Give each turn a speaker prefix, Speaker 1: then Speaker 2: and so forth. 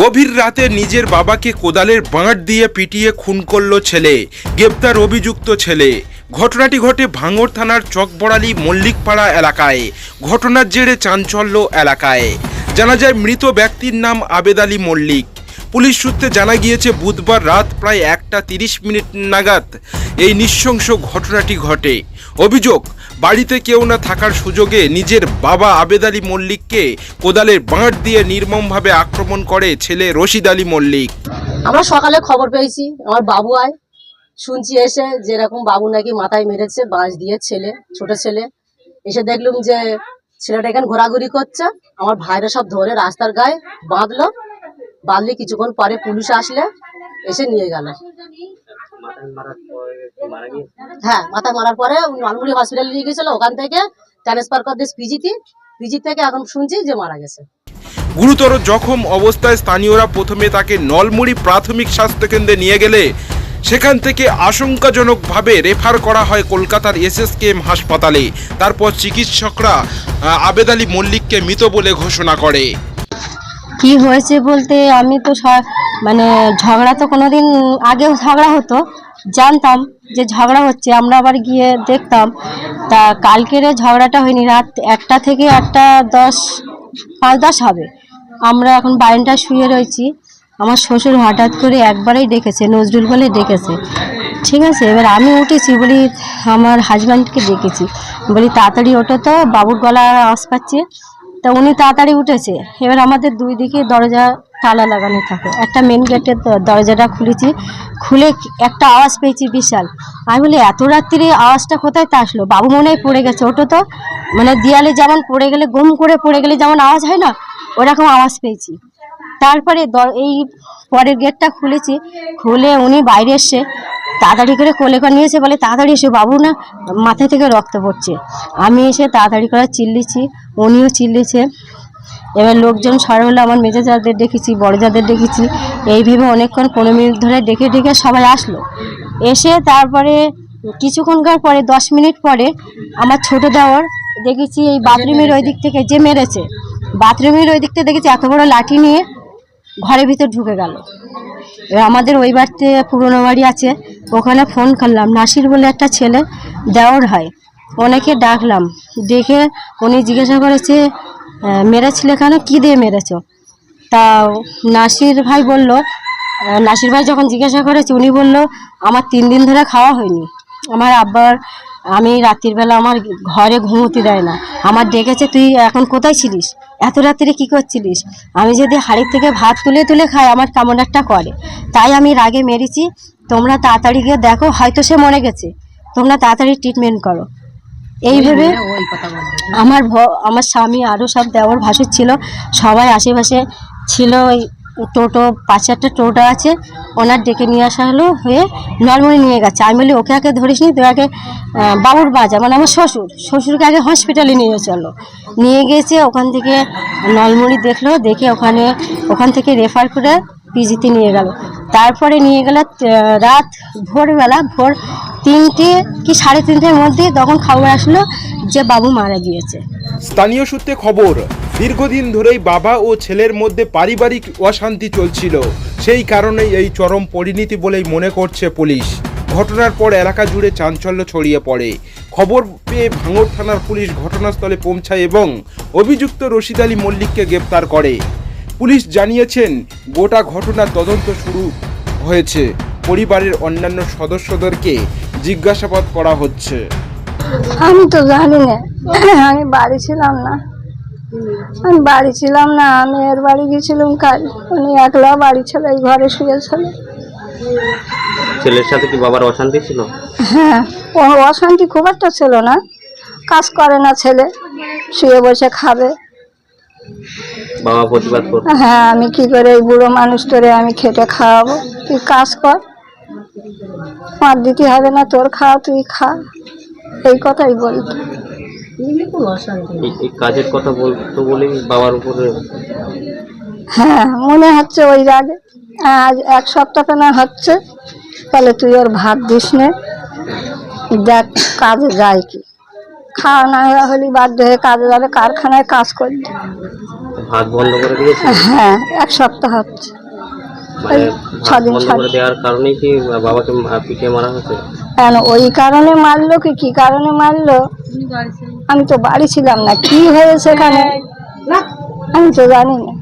Speaker 1: গভীর রাতে নিজের বাবাকে কোদালের বাঁট দিয়ে পিটিয়ে খুন করল ছেলে, গ্রেপ্তার অভিযুক্ত ছেলে। ঘটনাটি ঘটে ভাঙড় থানার চকবড়ালি মল্লিকপাড়া এলাকায়। ঘটনার জেরে চাঞ্চল্য এলাকায়। জানা যায়, মৃত ব্যক্তির নাম আবেদ আলী মল্লিক। পুলিশ সূত্রে জানা গিয়েছে, বুধবার রাত প্রায় একটা তিরিশ মিনিট নাগাদ এই নৃশংস ঘটনাটি ঘটে। অভিযোগ বাড়িতে কেউ না থাকার সুযোগে নিজের বাবা আবেদ আলী মল্লিককে কোদালের বাঁট দিয়ে নির্মমভাবে আক্রমণ করে ছেলে রশিদ আলী মল্লিক।
Speaker 2: আমরা সকালে খবর পেয়েছি, আমার বাবু আয়। শুনছি এসে যেরকম বাবু নাকি মাথায় মেরেছে, বাঁশ দিয়ে ছেলে, ছোট ছেলে। এসে দেখলুম যে ছেলেটা এখানে ঘোরাঘুরি করছে। আমার ভাইরা সব ধরে রাস্তার গায়ে বাঁধলো। বাঁধলে কিছুক্ষণ পরে পুলিশ আসলে। এসে নিয়ে গেল। হ্যাঁ মাথায় মারার পরে মানগুড়ি হসপিটালে নিয়ে গেছিল ওখান থেকে ট্রান্সফার করে দিয়েছে পিজিতে। পিজি থেকে এখন শুনছি যে মারা গেছে।
Speaker 1: গুরুতর জখম অবস্থায় স্থানীয়রা প্রথমে তাকে নলমুড়ি প্রাথমিক স্বাস্থ্যকেন্দ্রে নিয়ে গেলে সেখান থেকে আশঙ্কাজনকভাবে রেফার করা হয় কলকাতার এসএসকেএম হাসপাতালে। তারপর চিকিৎসকরা আবেদ আলী মল্লিককে মৃত বলে ঘোষণা করে।
Speaker 3: কি হয়েছে বলতে আমি তো মানে ঝগড়া তো কোনোদিন আগেও ঝগড়া হতো, জানতাম যে ঝগড়া হচ্ছে, আমরা আবার গিয়ে দেখতাম। তা কালকের ঝগড়াটা হয়নি, রাত একটা থেকে একটা দশ, পাঁচ দশ হবে। আমরা এখন বারান্দায় শুয়ে রয়েছি। আমার শ্বশুর হঠাৎ করে একবারেই ডেকেছে, নজরুল বলে ডেকেছে। ঠিক আছে, এবার আমি উঠেছি বলি, আমার হাজব্যান্ডকে ডেকেছি। বলি, তাড়াতাড়ি ওঠো তো, বাবুর গলা আওয়াজ পাচ্ছে। তা উনি তাড়াতাড়ি উঠেছে। এবার আমাদের দুই দিকে দরজা তালা লাগানো থাকে। একটা মেন গেটের দরজাটা খুলেছি, খুলে একটা আওয়াজ পেয়েছি বিশাল। আমি বলি, এত রাত্রিরে আওয়াজটা কোথায় তা আসলো? বাবু মনে হয় পড়ে গেছে, ওটো তো মানে দেয়ালে যেমন পড়ে গেলে, গম করে পড়ে গেলে যেমন আওয়াজ হয় না, ওরকম আওয়াজ পেয়েছি। তারপরে এই পরের গেটটা খুলেছি, খুলে উনি বাইরে এসে তাড়াতাড়ি করে কোলে করে নিয়েছে বলে, তাড়াতাড়ি এসে বাবু না, মাথা থেকে রক্ত পড়ছে। আমি এসে তাড়াতাড়ি করে চিল্লিছি, উনিও চিল্লিছে। এবার লোকজন সরে হলে, আমার মেজে যাদের ডেকেছি বড় যাদের ডেকেছি এই ভেবে অনেকক্ষণ পনেরো মিনিট ধরে ডেকে ডেকে সবাই আসলো। এসে তারপরে কিছুক্ষণকার পরে, দশ মিনিট পরে, আমার ছোট দেওয়ার দেখেছি এই বাথরুমের ওই দিক থেকে যে মেরেছে, বাথরুমের ওই দিক থেকে দেখেছি, এত বড় লাঠি নিয়ে ঘরের ভিতর ঢুকে গেল। এবার আমাদের ওই বাড়িতে পুরনো বাড়ি আছে, ওখানে ফোন করলাম, নাসির বলে একটা ছেলে দেওর হয়, ওনাকে ডাকলাম ডেকে উনি জিজ্ঞাসা করেছে মেরেছিলে কেন কী দিয়ে মেরেছ? তা নাসির ভাই বলল নাসির ভাই যখন জিজ্ঞাসা করেছে, উনি বলল, আমার তিন দিন ধরে খাওয়া হয়নি। আমার আব্বার, আমি রাত্রির বেলা আমার ঘরে ঘুমোতে দেয় না। আমার ডেকেছে, তুই এখন কোথায় ছিলিস? এত রাত্রে কি করছিলিস? আমি যদি হাড়ির থেকে ভাত তুলে তুলে খাই, আমার কেমন একটা করে। তাই আমি রাগে মেরেছি। তোমরা তাড়াতাড়ি গিয়ে দেখো, হয়তো সে মরে গেছে। তোমরা তাড়াতাড়ি ট্রিটমেন্ট করো।
Speaker 2: কথা বলবে
Speaker 3: আমার আমার স্বামী আরও সব দেওয়ার ভাসুর ছিল সবাই আশেপাশে ছিল ওই টোটো পাঁচ চারটে টোটো আছে ওনার ডেকে নিয়ে আসা হলো হয়ে নলমনি নিয়ে গেছে। আমি বলি ওকে আগে ধরিস নি তুই আগে বাবুর বাজা মানে আমার শ্বশুর শ্বশুরকে আগে হসপিটালে নিয়ে চলো। নিয়ে গেছে ওখান থেকে নলমুড়ি দেখল দেখে ওখানে ওখান থেকে রেফার করে পিজিতে নিয়ে গেল। তারপরে নিয়ে গেল রাত ভোরবেলা ভোর তিনটে কি সাড়ে তিনটের মধ্যে তখন খবর আসলো যে বাবু মারা গিয়েছে।
Speaker 1: স্থানীয় সূত্রে খবর, দীর্ঘদিন ধরেই বাবা ও ছেলের মধ্যে পারিবারিক অশান্তি চলছিল। সেই কারণেই এই চরম পরিণতি বলেই মনে করছে পুলিশ। ঘটনার পর এলাকা জুড়ে চাঞ্চল্য ছড়িয়ে পড়ে। খবর পেয়ে ভাঙড় থানার পুলিশ ঘটনাস্থলে পৌঁছায় এবং অভিযুক্ত রশিদ আলী মল্লিককে গ্রেপ্তার করে। পুলিশ জানিয়েছেন, গোটা ঘটনার তদন্ত শুরু হয়েছে। পরিবারের অন্যান্য সদস্যদেরকে জিজ্ঞাসাবাদ করা হচ্ছে।
Speaker 4: আমি তো জানি না। আমি বাড়ি ছিলাম না। আমি বাড়ি ছিলাম না আমি এর বাড়ি গেছিলাম কাজ উনি একলা বাড়ি ছিল এই ঘরে শুয়েছিল।
Speaker 5: ছেলের সাথে কি বাবার অশান্তি ছিল?
Speaker 4: হ্যাঁ ও অশান্তি খুব একটা ছিল না। কাজ করে না ছেলে শুয়ে বসে খাবে।
Speaker 5: বাবা প্রতিবাদ
Speaker 4: হ্যাঁ আমি কি করে এই বুড়ো মানুষটারে আমি খেটে খাওয়াবো? তুই কাজ কর। আমার দিতে হবে না তোর খাওয়া তুই খা। এই কথাই বলতো।
Speaker 5: এই- কাজের কথা বলতো বলেই বাবার উপরে।
Speaker 4: হ্যাঁ মনে হচ্ছে ওই রাগে। আজ এক সপ্তাহ না হচ্ছে তাহলে তুই ওর ভাত দিস নে। দেখ কাজে যায় কি। খাওয়া না হলে বাধ্য হয়ে কাজে যাবে কারখানায় কাজ করতে।
Speaker 5: ভাত বন্ধ করে দিয়েছে
Speaker 4: হ্যাঁ এক সপ্তাহ হচ্ছে।
Speaker 5: মানে। দেওয়ার কারণেই কি বাবাকে মা- পিটিয়ে মারা হয়েছে?
Speaker 4: কেন? ওই কারণে মারলো কি? কি কারণে মারলো? আমি তো বাড়ি ছিলাম না। কি হয়েছে এখানে? আমি তো জানি না।